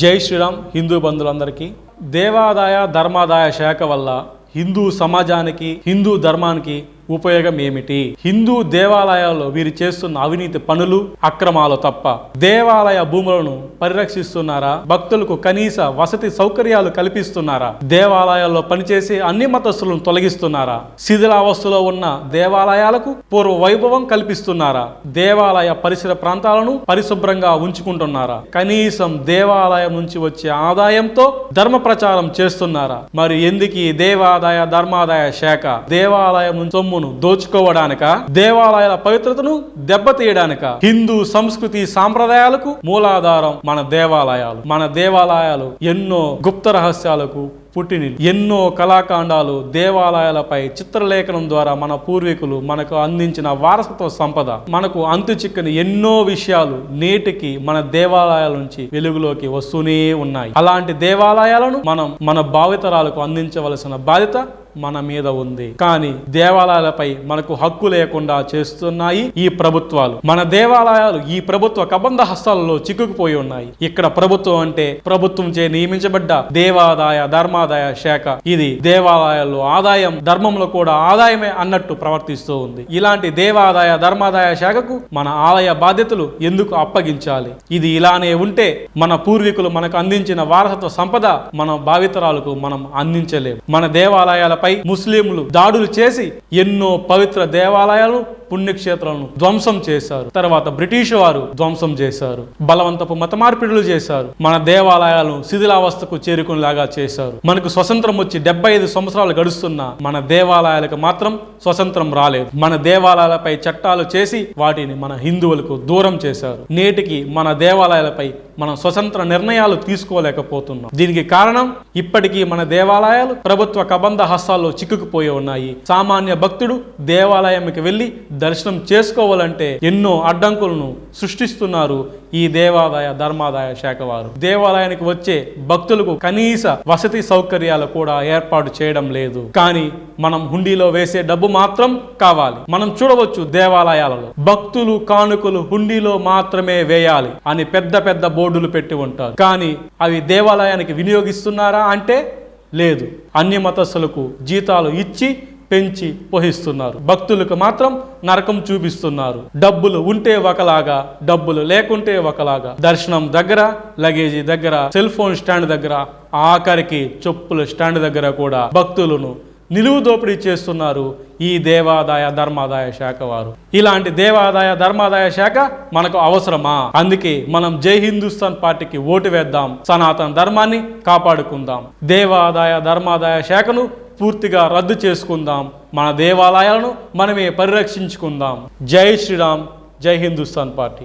జై శ్రీరామ్ హిందూ బంధువులందరికీ. దేవాదాయ ధర్మాదాయ శాఖ వల్ల హిందూ సమాజానికి హిందూ ధర్మానికి ఉపయోగం ఏమిటి హిందూ దేవాలయాల్లో వీరు చేస్తున్న అవినీతి పనులు అక్రమాలు తప్ప దేవాలయ భూములను పరిరక్షిస్తున్నారా? భక్తులకు కనీస వసతి సౌకర్యాలు కల్పిస్తున్నారా? దేవాలయాల్లో పనిచేసే అన్ని మతస్థులను తొలగిస్తున్నారా? శిథిలావస్థలో ఉన్న దేవాలయాలకు పూర్వ వైభవం కల్పిస్తున్నారా? దేవాలయ పరిసర ప్రాంతాలను పరిశుభ్రంగా ఉంచుకుంటున్నారా? కనీసం దేవాలయం నుంచి వచ్చే ఆదాయంతో ధర్మ ప్రచారం చేస్తున్నారా? మరి ఎందుకు దేవాదాయ ధర్మాదాయ శాఖ దేవాలయం సొమ్ము సొమ్మును దోచుకోవడానిక? దేవాలయాల పవిత్రతను దెబ్బతీయడానిక? హిందూ సంస్కృతి సాంప్రదాయాలకు మూలాధారం మన దేవాలయాలు. మన దేవాలయాలు ఎన్నో గుప్త రహస్యాలకు పుట్టిని ఎన్నో కళాకాండాలు దేవాలయాలపై చిత్రలేఖనం ద్వారా మన పూర్వీకులు మనకు అందించిన వారసత్వ సంపద. మనకు అంతు చిక్కని ఎన్నో విషయాలు నేటికి మన దేవాలయాల నుంచి వెలుగులోకి వస్తూనే ఉన్నాయి. అలాంటి దేవాలయాలను మనం మన భావితరాలకు అందించవలసిన బాధ్యత మన మీద ఉంది. కానీ దేవాలయాలపై మనకు హక్కు లేకుండా చేస్తున్నాయి ఈ ప్రభుత్వాలు. మన దేవాలయాలు ఈ ప్రభుత్వ కబంధ హస్తాలలో చిక్కుకుపోయి ఉన్నాయి. ఇక్కడ ప్రభుత్వం అంటే ప్రభుత్వం చే నియమించబడ్డ దేవాదాయ ధర్మాదాయ శాఖ. ఇది దేవాలయాల్లో ఆదాయం ధర్మంలో కూడా ఆదాయమే అన్నట్టు ప్రవర్తిస్తూ ఉంది. ఇలాంటి దేవాదాయ ధర్మాదాయ శాఖకు మన ఆలయ బాధ్యతలు ఎందుకు అప్పగించాలి? ఇది ఇలానే ఉంటే మన పూర్వీకులు మనకు అందించిన వారసత్వ సంపద మన భావితరాలకు మనం అందించలేము మన దేవాలయాలపై ముస్లింలు దాడులు చేసి ఎన్నో పవిత్ర దేవాలయాలు పుణ్యక్షేత్రాలను ధ్వంసం చేశారు. తర్వాత బ్రిటిష్ వారు ధ్వంసం చేశారు. బలవంతపు మత మార్పిడులు చేశారు. మన దేవాలయాలను శిథిలావస్థకు చేరుకునేలాగా చేశారు. మనకు స్వతంత్రం వచ్చి డెబ్బై ఐదు సంవత్సరాలు గడుస్తున్న మన దేవాలయాలకు మాత్రం స్వతంత్రం రాలేదు. మన దేవాలయాలపై చట్టాలు చేసి వాటిని మన హిందువులకు దూరం చేశారు. నేటికి మన దేవాలయాలపై మనం స్వతంత్ర నిర్ణయాలు తీసుకోలేకపోతున్నాం. దీనికి కారణం ఇప్పటికీ మన దేవాలయాలు ప్రభుత్వ కబంధ హస్తాల్లో చిక్కుకుపోయి ఉన్నాయి. సామాన్య భక్తుడు దేవాలయంకి వెళ్ళి దర్శనం చేసుకోవాలంటే ఎన్నో అడ్డంకులను సృష్టిస్తున్నారు ఈ దేవాదాయ ధర్మాదాయ శాఖ వారు. దేవాలయానికి వచ్చే భక్తులకు కనీస వసతి సౌకర్యాలు కూడా ఏర్పాటు చేయడం లేదు. కానీ మనం హుండీలో వేసే డబ్బు మాత్రం కావాలి. మనం చూడవచ్చు దేవాలయాలలో భక్తులు కానుకలు హుండీలో మాత్రమే వేయాలి అని పెద్ద పెద్ద బోర్డులు పెట్టి ఉంటారు. కానీ అవి దేవాలయానికి వినియోగిస్తున్నారా అంటే లేదు. అన్య మతస్థులకు జీతాలు ఇచ్చి పెంచి పోహిస్తున్నారు. భక్తులకు మాత్రం నరకం చూపిస్తున్నారు. డబ్బులు ఉంటే ఒకలాగా డబ్బులు లేకుంటే ఒకలాగా. దర్శనం దగ్గర లగేజీ దగ్గర సెల్ ఫోన్ స్టాండ్ దగ్గర ఆఖరికి చెప్పుల స్టాండ్ దగ్గర కూడా భక్తులను నిలువు దోపిడీ చేస్తున్నారు ఈ దేవాదాయ ధర్మాదాయ శాఖ వారు. ఇలాంటి దేవాదాయ ధర్మాదాయ శాఖ మనకు అవసరమా? అందుకే మనం జై హిందుస్థాన్ పార్టీకి ఓటు వేద్దాం సనాతన ధర్మాన్ని కాపాడుకుందాం. దేవాదాయ ధర్మాదాయ శాఖను పూర్తిగా రద్దు చేసుకుందాం. మన దేవాలయాలను మనమే పరిరక్షించుకుందాం. జై శ్రీరామ్. జై హిందుస్థాన్ పార్టీ.